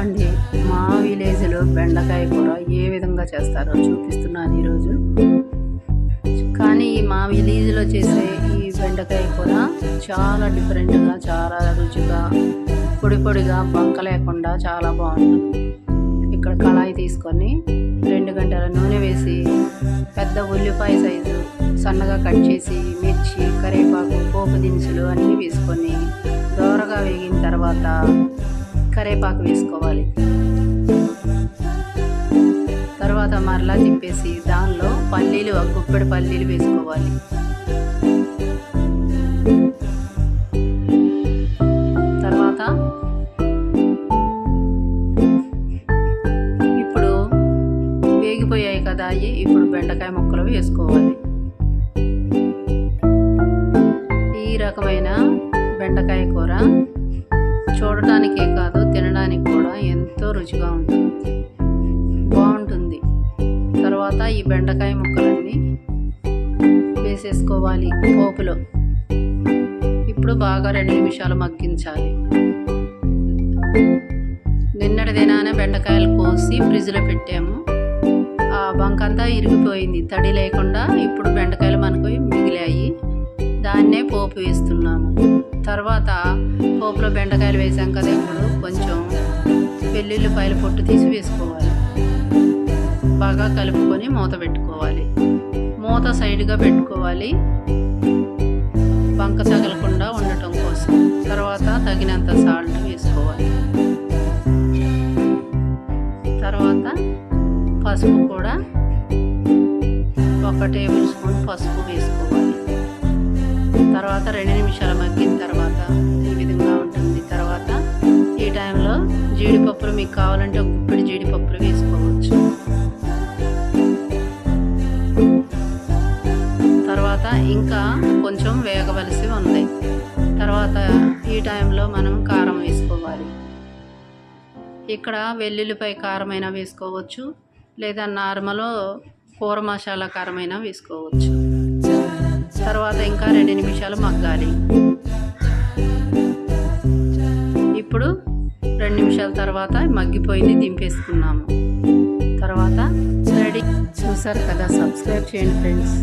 అంటే మా విలేజ్లో బెండకాయ కూర ఏ విధంగా చేస్తారో చూపిస్తున్నాను ఈరోజు. కానీ మా విలేజ్లో చేసే ఈ బెండకాయ కూర చాలా డిఫరెంట్గా చాలా రుచిగా పొడి పొడిగా బంక లేకుండా చాలా బాగుంటుంది. ఇక్కడ కళాయి తీసుకొని రెండు గంటల నూనె వేసి పెద్ద ఉల్లిపాయ సైజు సన్నగా కట్ చేసి మిర్చి కరివేపాకు పోపు దినుసులు అన్నీ వేసుకొని దోరగా వేగిన తర్వాత కరివేపాకు వేసుకోవాలి. తర్వాత మరలా తిప్పేసి దానిలో పల్లీలు ఒక గుప్పెడు పల్లీలు వేసుకోవాలి. తర్వాత ఇప్పుడు వేగిపోయాయి కదా అవి ఇప్పుడు బెండకాయ ముక్కలు వేసుకోవాలి. ఈ రకమైన బెండకాయ కూర చూడటానికే కాదు తినడానికి కూడా ఎంతో రుచిగా ఉంటుంది. బాగుంటుంది. తర్వాత ఈ బెండకాయ ముక్కలన్నీ వేసేసుకోవాలి పోపులో. ఇప్పుడు బాగా రెండు నిమిషాలు మగ్గించాలి. నిన్నటి దినాన బెండకాయలు కోసి ఫ్రిడ్జ్లో పెట్టాము. ఆ బంకంతా ఇరిగిపోయింది. తడి లేకుండా ఇప్పుడు తర్వాత పోపులో బెండకాయలు వేసాం కదా ఇప్పుడు. కొంచెం వెల్లుల్లిపాయలు పొట్టు తీసి వేసుకోవాలి. బాగా కలుపుకొని మూత పెట్టుకోవాలి. మూత సైడ్గా పెట్టుకోవాలి. బంక తగలకుండా ఉండటం కోసం. తర్వాత తగినంత సాల్ట్ వేసుకోవాలి. తర్వాత పసుపు కూడా ఒక టేబుల్ స్పూన్ పసుపు వేసుకోవాలి. తర్వాత రెండు నిమిషాలు మగ్గిన తర్వాత ఈ విధంగా ఉంటుంది. తర్వాత ఈ టైంలో జీడిపప్పులు మీకు కావాలంటే ఒక గుప్పిడి జీడిపప్పులు వేసుకోవచ్చు. తర్వాత ఇంకా కొంచెం వేగవలసి ఉంది. తర్వాత ఈ టైంలో మనం కారం వేసుకోవాలి. ఇక్కడ వెల్లుల్లిపై కారమైనా వేసుకోవచ్చు లేదా నార్మల్ కూర మసాలా కారమైనా వేసుకోవచ్చు. రెండు నిమిషాలు మగ్గాలి. ఇప్పుడు రెండు నిమిషాల తర్వాత మగ్గిపోయింది దింపేసుకున్నాము. తర్వాత రెడీ. చూసారు కదా సబ్స్క్రైబ్ చేయండి ఫ్రెండ్స్.